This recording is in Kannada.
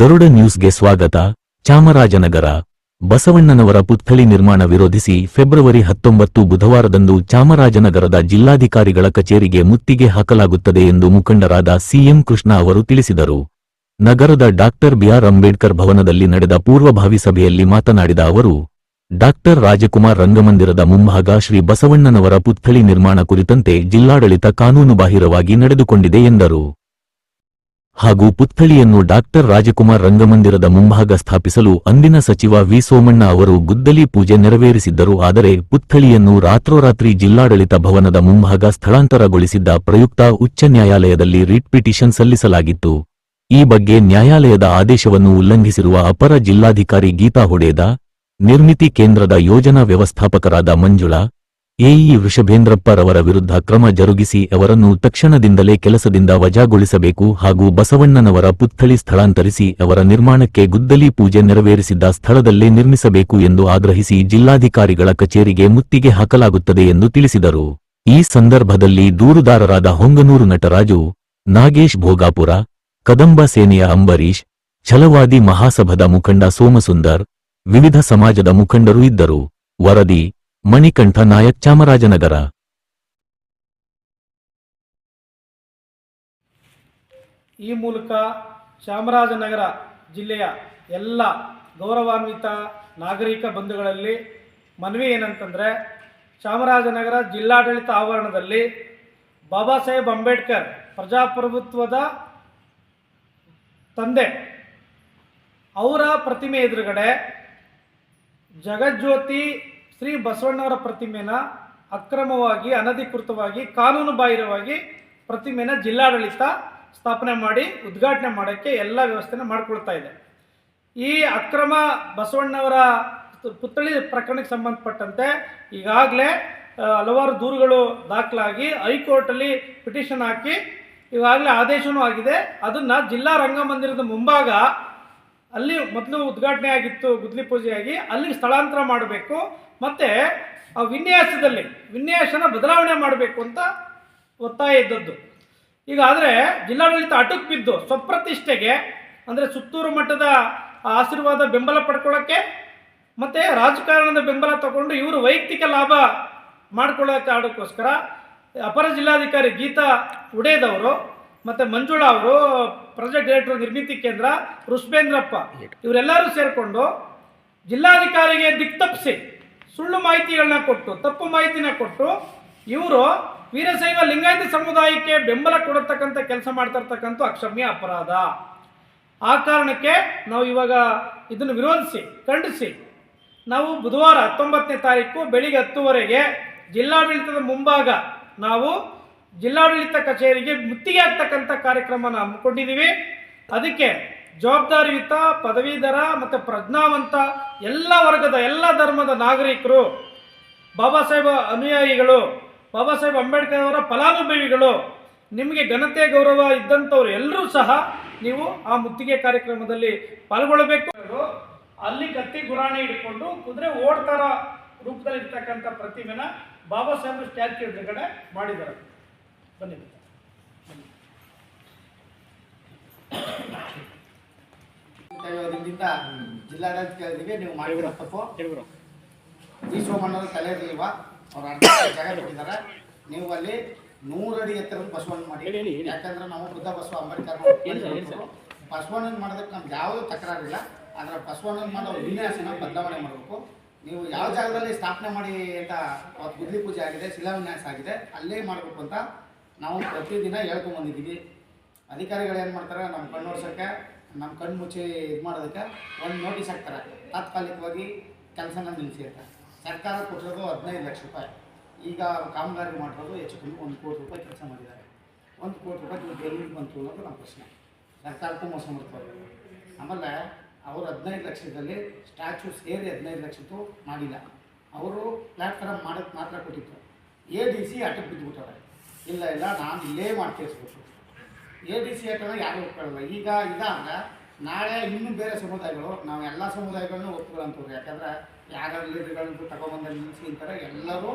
ಗರುಡ ನ್ಯೂಸ್ಗೆ ಸ್ವಾಗತ. ಚಾಮರಾಜನಗರ. ಬಸವಣ್ಣನವರ ಪುತ್ಥಳಿ ನಿರ್ಮಾಣ ವಿರೋಧಿಸಿ ಫೆಬ್ರವರಿ ಹತ್ತೊಂಬತ್ತು ಬುಧವಾರದಂದು ಚಾಮರಾಜನಗರದ ಜಿಲ್ಲಾಧಿಕಾರಿಗಳ ಕಚೇರಿಗೆ ಮುತ್ತಿಗೆ ಹಾಕಲಾಗುತ್ತದೆ ಎಂದು ಮುಖಂಡರಾದ ಸಿಎಂ ಕೃಷ್ಣ ಅವರು ತಿಳಿಸಿದರು. ನಗರದ ಡಾಕ್ಟರ್ ಬಿಆರ್ ಅಂಬೇಡ್ಕರ್ ಭವನದಲ್ಲಿ ನಡೆದ ಪೂರ್ವಭಾವಿ ಸಭೆಯಲ್ಲಿ ಮಾತನಾಡಿದ ಅವರು, ಡಾಕ್ಟರ್ ರಾಜಕುಮಾರ್ ರಂಗಮಂದಿರದ ಮುಂಭಾಗ ಶ್ರೀ ಬಸವಣ್ಣನವರ ಪುತ್ಥಳಿ ನಿರ್ಮಾಣ ಕುರಿತಂತೆ ಜಿಲ್ಲಾಡಳಿತ ಕಾನೂನುಬಾಹಿರವಾಗಿ ನಡೆದುಕೊಂಡಿದೆ ಎಂದರು. ಹಾಗೂ ಪುತ್ಥಳಿಯನ್ನು ಡಾಕ್ಟರ್ ರಾಜಕುಮಾರ್ ರಂಗಮಂದಿರದ ಮುಂಭಾಗ ಸ್ಥಾಪಿಸಲು ಅಂದಿನ ಸಚಿವ ವಿ ಸೋಮಣ್ಣ ಅವರು ಗುದ್ದಲಿ ಪೂಜೆ ನೆರವೇರಿಸಿದ್ದರು. ಆದರೆ ಪುತ್ಥಳಿಯನ್ನು ರಾತ್ರೋರಾತ್ರಿ ಜಿಲ್ಲಾಡಳಿತ ಭವನದ ಮುಂಭಾಗ ಸ್ಥಳಾಂತರಗೊಳಿಸಿದ್ದ ಪ್ರಯುಕ್ತ ಉಚ್ಚ ನ್ಯಾಯಾಲಯದಲ್ಲಿ ರಿಟ್ ಪಿಟಿಷನ್ ಸಲ್ಲಿಸಲಾಗಿತ್ತು. ಈ ಬಗ್ಗೆ ನ್ಯಾಯಾಲಯದ ಆದೇಶವನ್ನು ಉಲ್ಲಂಘಿಸಿರುವ ಅಪರ ಜಿಲ್ಲಾಧಿಕಾರಿ ಗೀತಾ ಹೊಡೇದ, ನಿರ್ಮಿತಿ ಕೇಂದ್ರದ ಯೋಜನಾ ವ್ಯವಸ್ಥಾಪಕರಾದ ಮಂಜುಳಾ ಎಇ ವೃಷಭೇಂದ್ರಪ್ಪರವರ ವಿರುದ್ಧ ಕ್ರಮ ಜರುಗಿಸಿ ಅವರನ್ನು ತಕ್ಷಣದಿಂದಲೇ ಕೆಲಸದಿಂದ ವಜಾಗೊಳಿಸಬೇಕು ಹಾಗೂ ಬಸವಣ್ಣನವರ ಪುತ್ಥಳಿ ಸ್ಥಳಾಂತರಿಸಿ ಅವರ ನಿರ್ಮಾಣಕ್ಕೆ ಗುದ್ದಲಿ ಪೂಜೆ ನೆರವೇರಿಸಿದ್ದ ಸ್ಥಳದಲ್ಲೇ ನಿರ್ಮಿಸಬೇಕು ಎಂದು ಆಗ್ರಹಿಸಿ ಜಿಲ್ಲಾಧಿಕಾರಿಗಳ ಕಚೇರಿಗೆ ಮುತ್ತಿಗೆ ಹಾಕಲಾಗುತ್ತದೆ ಎಂದು ತಿಳಿಸಿದರು. ಈ ಸಂದರ್ಭದಲ್ಲಿ ದೂರುದಾರರಾದ ಹೊಂಗನೂರು ನಟರಾಜು ನಾಗೇಶ್ ಭೋಗಾಪುರ, ಕದಂಬ ಸೇನೆಯ ಅಂಬರೀಶ್ ಛಲವಾದಿ ಮಹಾಸಭದ ಮುಖಂಡ ಸೋಮಸುಂದರ್, ವಿವಿಧ ಸಮಾಜದ ಮುಖಂಡರು ಇದ್ದರು. ವರದಿ ಮಣಿಕಂಠ ನಾಯಕ್ ಚಾಮರಾಜನಗರ. ಈ ಮೂಲಕ ಚಾಮರಾಜನಗರ ಜಿಲ್ಲೆಯ ಎಲ್ಲ ಗೌರವಾನ್ವಿತ ನಾಗರಿಕ ಬಂಧುಗಳಲ್ಲಿ ಮನವಿ ಏನಂತಂದರೆ, ಚಾಮರಾಜನಗರ ಜಿಲ್ಲಾಡಳಿತ ಆವರಣದಲ್ಲಿ ಬಾಬಾ ಸಾಹೇಬ್ ಅಂಬೇಡ್ಕರ್ ಪ್ರಜಾಪ್ರಭುತ್ವದ ತಂದೆ. ಅವರ ಪ್ರತಿಮೆ ಎದುರುಗಡೆ ಜಗಜ್ಯೋತಿ ಶ್ರೀ ಬಸವಣ್ಣವರ ಪ್ರತಿಮೆನ ಅಕ್ರಮವಾಗಿ, ಅನಧಿಕೃತವಾಗಿ ಕಾನೂನು ಬಾಹಿರವಾಗಿ ಪ್ರತಿಮೆನ ಜಿಲ್ಲಾಡಳಿತ ಸ್ಥಾಪನೆ ಮಾಡಿ, ಉದ್ಘಾಟನೆ ಮಾಡೋಕ್ಕೆ ಎಲ್ಲ ವ್ಯವಸ್ಥೆನ ಮಾಡಿಕೊಳ್ತಾ ಇದೆ. ಈ ಅಕ್ರಮ ಬಸವಣ್ಣವರ ಪುತ್ಥಳಿ ಪ್ರಕರಣಕ್ಕೆ ಸಂಬಂಧಪಟ್ಟಂತೆ ಈಗಾಗಲೇ ಹಲವಾರು ದೂರುಗಳು ದಾಖಲಾಗಿ ಹೈಕೋರ್ಟಲ್ಲಿ ಪಿಟಿಷನ್ ಹಾಕಿ ಈಗಾಗಲೇ ಆದೇಶವೂ ಆಗಿದೆ. ಅದನ್ನು ಜಿಲ್ಲಾ ರಂಗಮಂದಿರದ ಮುಂಭಾಗ ಅಲ್ಲಿ ಮೊದಲು ಉದ್ಘಾಟನೆ ಆಗಿತ್ತು, ಗುದ್ಲಿ ಪೂಜೆಯಾಗಿ. ಅಲ್ಲಿಗೆ ಸ್ಥಳಾಂತರ ಮಾಡಬೇಕು. ಮತ್ತು ಆ ವಿನ್ಯಾಸದಲ್ಲಿ, ವಿನ್ಯಾಸನ ಬದಲಾವಣೆ ಮಾಡಬೇಕು ಅಂತ ಒತ್ತಾಯ ಇದ್ದದ್ದು. ಈಗ ಆದರೆ ಜಿಲ್ಲಾಡಳಿತ ಅಟಕ್ ಬಿದ್ದು ಸ್ವಪ್ರತಿಷ್ಠೆಗೆ, ಅಂದರೆ ಸುತ್ತೂರು ಮಟ್ಟದ ಆಶೀರ್ವಾದ ಬೆಂಬಲ ಪಡ್ಕೊಳ್ಳೋಕ್ಕೆ ಮತ್ತು ರಾಜಕಾರಣದ ಬೆಂಬಲ ತಗೊಂಡು ಇವರು ವೈಯಕ್ತಿಕ ಲಾಭ ಮಾಡ್ಕೊಳ್ಳೋಕೆ ಆಡೋಕ್ಕೋಸ್ಕರ ಅಪರ ಜಿಲ್ಲಾಧಿಕಾರಿ ಗೀತಾ ಉಡೇದವರು ಮತ್ತು ಮಂಜುಳಾ ಅವರು ಪ್ರಾಜೆಕ್ಟ್ ಡೈರೆಕ್ಟರ್ ನಿರ್ಮಿತಿ ಕೇಂದ್ರ ರುಷ್ಬೇಂದ್ರಪ್ಪ ಇವರೆಲ್ಲರೂ ಸೇರಿಕೊಂಡು ಜಿಲ್ಲಾಧಿಕಾರಿಗೆ ದಿಕ್ತಪ್ಪಿಸಿ ಸುಳ್ಳು ಮಾಹಿತಿಗಳನ್ನ ಕೊಟ್ಟು, ತಪ್ಪು ಮಾಹಿತಿನ ಕೊಟ್ಟು ಇವರು ವೀರಶೈವ ಲಿಂಗಾಯತ ಸಮುದಾಯಕ್ಕೆ ಬೆಂಬಲ ಕೊಡತಕ್ಕಂಥ ಕೆಲಸ ಮಾಡ್ತಾ ಇರ್ತಕ್ಕಂಥ ಅಕ್ಷಮ್ಯ ಅಪರಾಧ. ಆ ಕಾರಣಕ್ಕೆ ನಾವು ಇವಾಗ ಇದನ್ನು ವಿರೋಧಿಸಿ, ಖಂಡಿಸಿ ನಾವು ಬುಧವಾರ ಹತ್ತೊಂಬತ್ತನೇ ತಾರೀಕು ಬೆಳಿಗ್ಗೆ ಹತ್ತುವರೆಗೆ ಜಿಲ್ಲಾಡಳಿತದ ಮುಂಭಾಗ ನಾವು ಜಿಲ್ಲಾಡಳಿತ ಕಚೇರಿಗೆ ಮುತ್ತಿಗೆ ಆಗ್ತಕ್ಕಂಥ ಕಾರ್ಯಕ್ರಮನ ಹಮ್ಮಿಕೊಂಡಿದ್ದೀವಿ. ಅದಕ್ಕೆ ಜವಾಬ್ದಾರಿಯುತ, ಪದವೀಧರ ಮತ್ತು ಪ್ರಜ್ಞಾವಂತ ಎಲ್ಲ ವರ್ಗದ ಎಲ್ಲ ಧರ್ಮದ ನಾಗರಿಕರು, ಬಾಬಾ ಸಾಹೇಬ ಅನುಯಾಯಿಗಳು, ಬಾಬಾ ಸಾಹೇಬ್ ಅಂಬೇಡ್ಕರ್ ಅವರ ಫಲಾನುಭವಿಗಳು, ನಿಮಗೆ ಘನತೆ, ಗೌರವ ಇದ್ದಂಥವ್ರು ಎಲ್ಲರೂ ಸಹ ನೀವು ಆ ಮುತ್ತಿಗೆ ಕಾರ್ಯಕ್ರಮದಲ್ಲಿ ಪಾಲ್ಗೊಳ್ಳಬೇಕು. ಅಲ್ಲಿ ಕತ್ತಿ ಗುರಾಣಿ ಹಿಡ್ಕೊಂಡು ಕುದುರೆ ಓಡ್ತಾರ ರೂಪದಲ್ಲಿ ಇರ್ತಕ್ಕಂಥ ಪ್ರತಿಮೆನ ಬಾಬಾ ಸಾಹೇಬ್ ಸ್ಟ್ಯಾಚ್ಯೂ ಎದುರುಗಡೆ ಮಾಡಿದ್ದಾರೆ. ಬನ್ನಿ ತೆಗೆಯೋದ್ರಿಂದ ಜಿಲ್ಲಾಡಳಿತ ಕೇಳಿದ್ವಿ ನೀವು ಮಾಡಿರೋ ತಪ್ಪು. ಈ ಸೋಮಣ್ಣವ್ರ ತಲೆ ಇರಲಿಲ್ವಾ? ಅವ್ರು ಅರ್ಧ ಜಾಗ ಬಿಟ್ಟಿದ್ದಾರೆ. ನೀವು ಅಲ್ಲಿ ನೂರಡಿ ಎತ್ತರದ ಬಸವಣ್ಣ ಮಾಡಿ. ಯಾಕಂದ್ರೆ ನಾವು ಬುದ್ಧ ಬಸವ ಅಂಬೇಡ್ಕರ್ ಬಸವಣ್ಣನ ಮಾಡೋದಕ್ಕೆ ನಮ್ಗೆ ಯಾವುದೂ ತಕರಾರಿಲ್ಲ. ಆದರೆ ಬಸವಣ್ಣನ ಮಾಡೋ ವಿನ್ಯಾಸನ ಬದಲಾವಣೆ ಮಾಡಬೇಕು. ನೀವು ಯಾವ ಜಾಗದಲ್ಲಿ ಸ್ಥಾಪನೆ ಮಾಡಿ ಅಂತ ಅವತ್ತು ಗುದ್ಲಿ ಪೂಜೆ ಆಗಿದೆ ಶಿಲಾನ್ಯಾಸ ಆಗಿದೆ ಅಲ್ಲೇ ಮಾಡಬೇಕು ಅಂತ ನಾವು ಪ್ರತಿದಿನ ಹೇಳ್ಕೊಂಬಂದಿದ್ದೀವಿ. ಅಧಿಕಾರಿಗಳು ಏನು ಮಾಡ್ತಾರೆ ನಮ್ಮ ಕಣ್ಣು ವರ್ಷಕ್ಕೆ ನಮ್ಮ ಕಣ್ಣು ಮುಚ್ಚಿ ಇದು ಮಾಡೋದಕ್ಕೆ ಒಂದು ನೋಟಿಸ್ ಹಾಕ್ತಾರೆ. ತಾತ್ಕಾಲಿಕವಾಗಿ ಕೆಲಸನ ನಿಲ್ಲಿಸಿರ್ತಾರೆ ಸರ್ಕಾರ ಕೊಟ್ಟಿರೋದು ಹದಿನೈದು ಲಕ್ಷ ರೂಪಾಯಿ. ಈಗ ಕಾಮಗಾರಿ ಮಾಡಿರೋದು ಹೆಚ್ಚು ಕಮ್ಮಿ ಒಂದು ಕೋಟಿ ರೂಪಾಯಿ ಕೆಲಸ ಮಾಡಿದ್ದಾರೆ. ಒಂದು ಕೋಟಿ ರೂಪಾಯಿ ದುಡ್ಡು ಎಲ್ಲಿಂದ ಬಂತು ಅನ್ನೋದು ನಮ್ಮ ಪ್ರಶ್ನೆ. ಸರ್ಕಾರಕ್ಕೂ ಮೋಸ ಮಾಡ್ತಾರೆ. ಆಮೇಲೆ ಅವರು ಹದಿನೈದು ಲಕ್ಷದಲ್ಲಿ ಸ್ಟ್ಯಾಚು ಸೇರಿ ಹದಿನೈದು ಲಕ್ಷದ್ದು ಮಾಡಿಲ್ಲ. ಅವರು ಪ್ಲಾಟ್ಫಾರ್ಮ್ ಮಾಡೋಕ್ಕೆ ಮಾತ್ರ ಕೊಟ್ಟಿದ್ದರು ಎ ಡಿ ಸಿ ಅಟಕ್ ಬಿದ್ದುಬಿಟ್ಟವ್ರೆ ಇಲ್ಲ ಇಲ್ಲ, ನಾನು ಇಲ್ಲೇ ಮಾಡಿ ಕೇಳಿಸ್ಬೇಕು ಎ ಡಿ ಸಿ ಆಟನ ಯಾರು ಒಪ್ಕೊಳ್ಳಲ್ಲ. ಈಗ ಇದಾದ್ರೆ ನಾಳೆ ಇನ್ನೂ ಬೇರೆ ಸಮುದಾಯಗಳು ನಾವು ಎಲ್ಲ ಸಮುದಾಯಗಳನ್ನೂ ಒಪ್ಕೊಳ್ಳೋಂಥವ್ರು. ಯಾಕಂದ್ರೆ ಯಾರು ಲೀಡರ್ಗಳನ್ನು ತಗೊಂಬಂದ ನಿಲ್ಲಿಸಿ ಎಲ್ಲರೂ